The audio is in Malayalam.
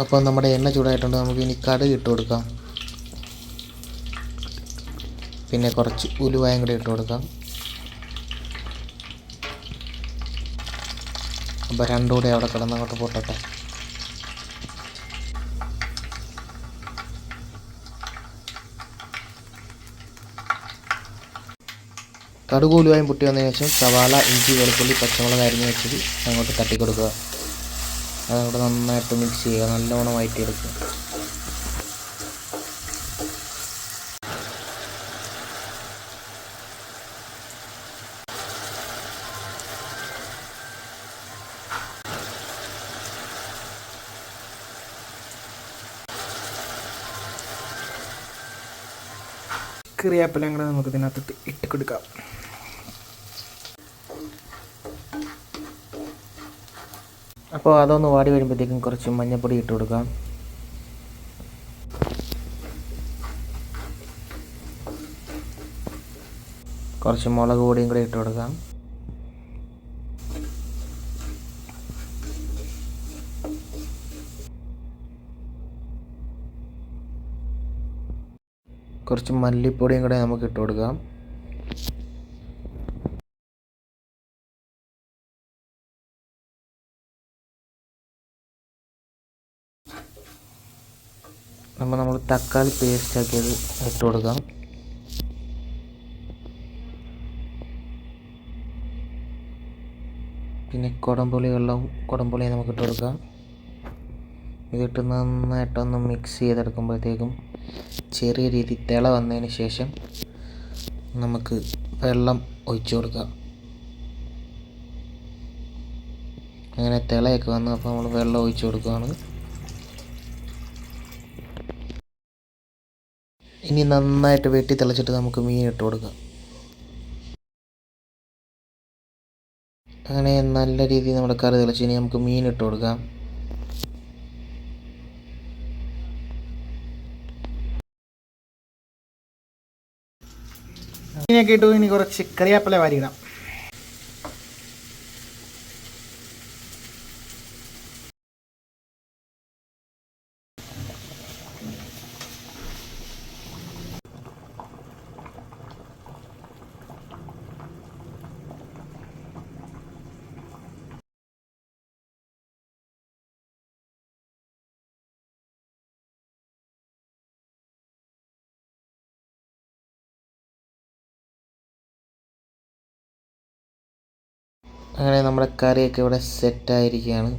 അപ്പോൾ നമ്മുടെ എണ്ണ ചൂടായിട്ടുണ്ട്. നമുക്ക് ഇനി കടുക് ഇട്ട് കൊടുക്കാം. പിന്നെ കുറച്ച് ഉലുവായും കൂടി ഇട്ട് കൊടുക്കാം. അപ്പോൾ രണ്ടും കൂടി അവിടെ കിടന്ന് അങ്ങോട്ട് പൊട്ടട്ടെ. കടുകൂലുവായും പൊട്ടി വന്നതിന് ശേഷം സവാള ഇഞ്ചി വെളുത്തുള്ളി പച്ചമുളക് അരിഞ്ഞ് വെച്ചത് അങ്ങോട്ട് തട്ടി കൊടുക്കുക അതങ്ങോട്ട് നന്നായിട്ട് മിക്സ് ചെയ്യുക. നല്ലവണ്ണം വയറ്റിയെടുക്കുക. കറിവേപ്പിലയും കൂടെ നമുക്ക് ഇതിനകത്തിട്ട് ഇട്ട് കൊടുക്കാം. അപ്പോൾ അതൊന്ന് വാടി വരുമ്പോഴത്തേക്കും കുറച്ച് മഞ്ഞൾപ്പൊടി ഇട്ട് കൊടുക്കാം. കുറച്ച് മുളക് പൊടിയും കൂടി ഇട്ട് കൊടുക്കാം. കുറച്ച് മല്ലിപ്പൊടിയും കൂടെ നമുക്ക് ഇട്ട് കൊടുക്കാം. നമ്മൾ നമ്മൾ തക്കാളി പേസ്റ്റ് ആക്കിയത് ഇട്ട് കൊടുക്കാം. പിന്നെ കുടംപുളി വെള്ളവും കുടംപുളിയും നമുക്ക് ഇട്ട് കൊടുക്കാം. ഇതിട്ട് നന്നായിട്ടൊന്ന് മിക്സ് ചെയ്തെടുക്കുമ്പോഴത്തേക്കും ചെറിയ രീതി തിള വന്നതിന് ശേഷം നമുക്ക് വെള്ളം ഒഴിച്ചു കൊടുക്കാം. അങ്ങനെ തിളയൊക്കെ വന്നു അപ്പോൾ നമ്മൾ വെള്ളം ഒഴിച്ചു കൊടുക്കുകയാണ്. ഇനി നന്നായിട്ട് വെട്ടി തിളച്ചിട്ട് നമുക്ക് മീൻ ഇട്ട് കൊടുക്കാം. അങ്ങനെ നല്ല രീതിയിൽ നമ്മുടെ കറി തിളച്ച് ഇനി നമുക്ക് മീൻ ഇട്ട് കൊടുക്കാം. മീനൊക്കെ ഇട്ടു ഇനി കുറച്ച് കറിവേപ്പില വാരിയിടാം. അങ്ങനെ നമ്മുടെ കറിയൊക്കെ ഇവിടെ സെറ്റായിരിക്കുകയാണ്